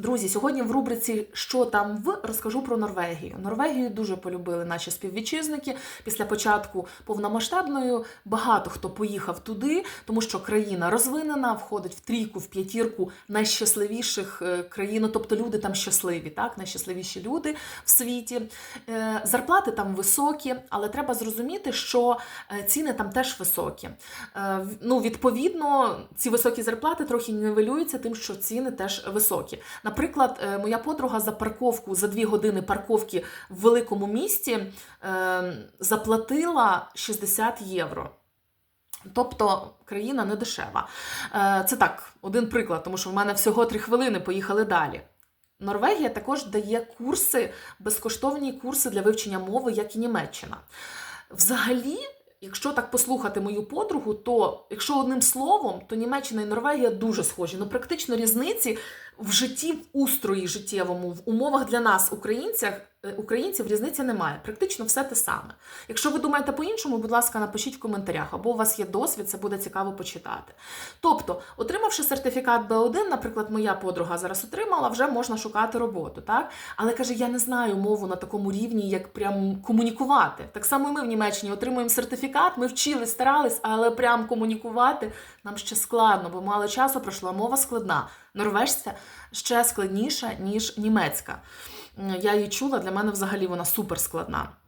Друзі, сьогодні в рубриці Що там в розкажу про Норвегію. Норвегію дуже полюбили наші співвітчизники. Після початку повномасштабної багато хто поїхав туди, тому що країна розвинена, входить в трійку, в п'ятірку найщасливіших е, країн. Тобто люди там щасливі, так найщасливіші люди в світі. Е, Зарплати там високі, але треба зрозуміти, що е, ціни там теж високі. Ну, відповідно, ці високі зарплати трохи нівелюються тим, що ціни теж високі. Наприклад, е, моя подруга за парковку за дві години парковки в великому місті е, заплатила 60 євро. Тобто країна не дешева. Е, Це так, один приклад, тому що в мене всього три хвилини, поїхали далі. Норвегія також дає курси, безкоштовні курси для вивчення мови, як і Німеччина. Взагалі, якщо так послухати мою подругу, то якщо одним словом, то Німеччина і Норвегія дуже схожі. Ну, практично різниці в житті, в устрої життєвому, в умовах для нас, українцях, українців, різниці немає. Практично все те саме. Якщо ви думаєте по-іншому, будь ласка, напишіть в коментарях, або у вас є досвід, це буде цікаво почитати. Тобто, отримавши сертифікат B1, наприклад, моя подруга зараз отримала, вже можна шукати роботу, так? Але каже, я не знаю мову на такому рівні, як прям комунікувати. Так само і ми в Німеччині отримуємо сертифікат, ми вчили, старались, але прям комунікувати нам ще складно, бо мало часу пройшло, мова складна. Норвежця ще складніша, ніж німецька. Я її чула, для мене взагалі вона супер складна. Е,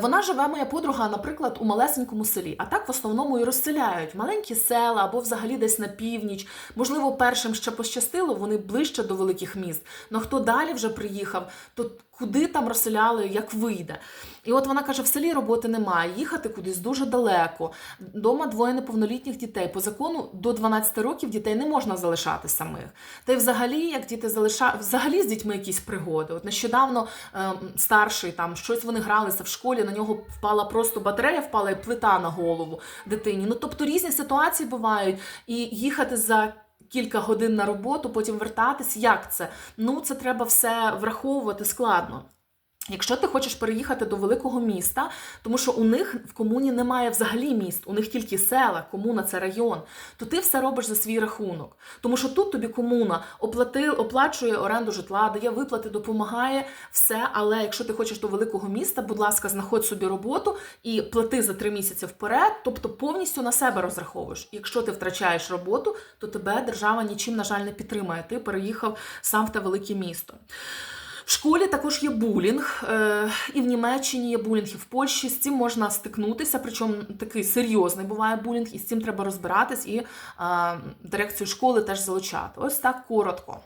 Вона живе, моя подруга, наприклад, у малесенькому селі, а так в основному і розселяють маленькі села або взагалі десь на північ. Можливо, першим ще пощастило, вони ближче до великих міст. Но хто далі вже приїхав, то куди там розселяли, як вийде. І от вона каже: в селі роботи немає, їхати кудись дуже далеко. Дома двоє неповнолітніх дітей. По закону до 12 років дітей не можна залишати самих. Та й взагалі, як діти залишають, взагалі з дітьми якісь пригоди. От нещодавно ем, старший там щось вони гралися в школі, на нього впала просто батарея, впала і плита на голову дитині. Ну тобто різні ситуації бувають, і їхати за. Кілька годин на роботу, потім вертатись. Як це? Ну, це треба все враховувати складно. Якщо ти хочеш переїхати до великого міста, тому що у них в комуні немає взагалі міст, у них тільки села, комуна це район, то ти все робиш за свій рахунок. Тому що тут тобі комуна оплати, оплачує оренду житла, дає виплати, допомагає все. Але якщо ти хочеш до великого міста, будь ласка, знаходь собі роботу і плати за три місяці вперед, тобто повністю на себе розраховуєш. Якщо ти втрачаєш роботу, то тебе держава нічим, на жаль, не підтримає. Ти переїхав сам в те велике місто. В школі також є булінг, е, і в Німеччині є булінг, і в Польщі з цим можна стикнутися, причому такий серйозний буває булінг, і з цим треба розбиратись, і дирекцію школи теж залучати. Ось так коротко.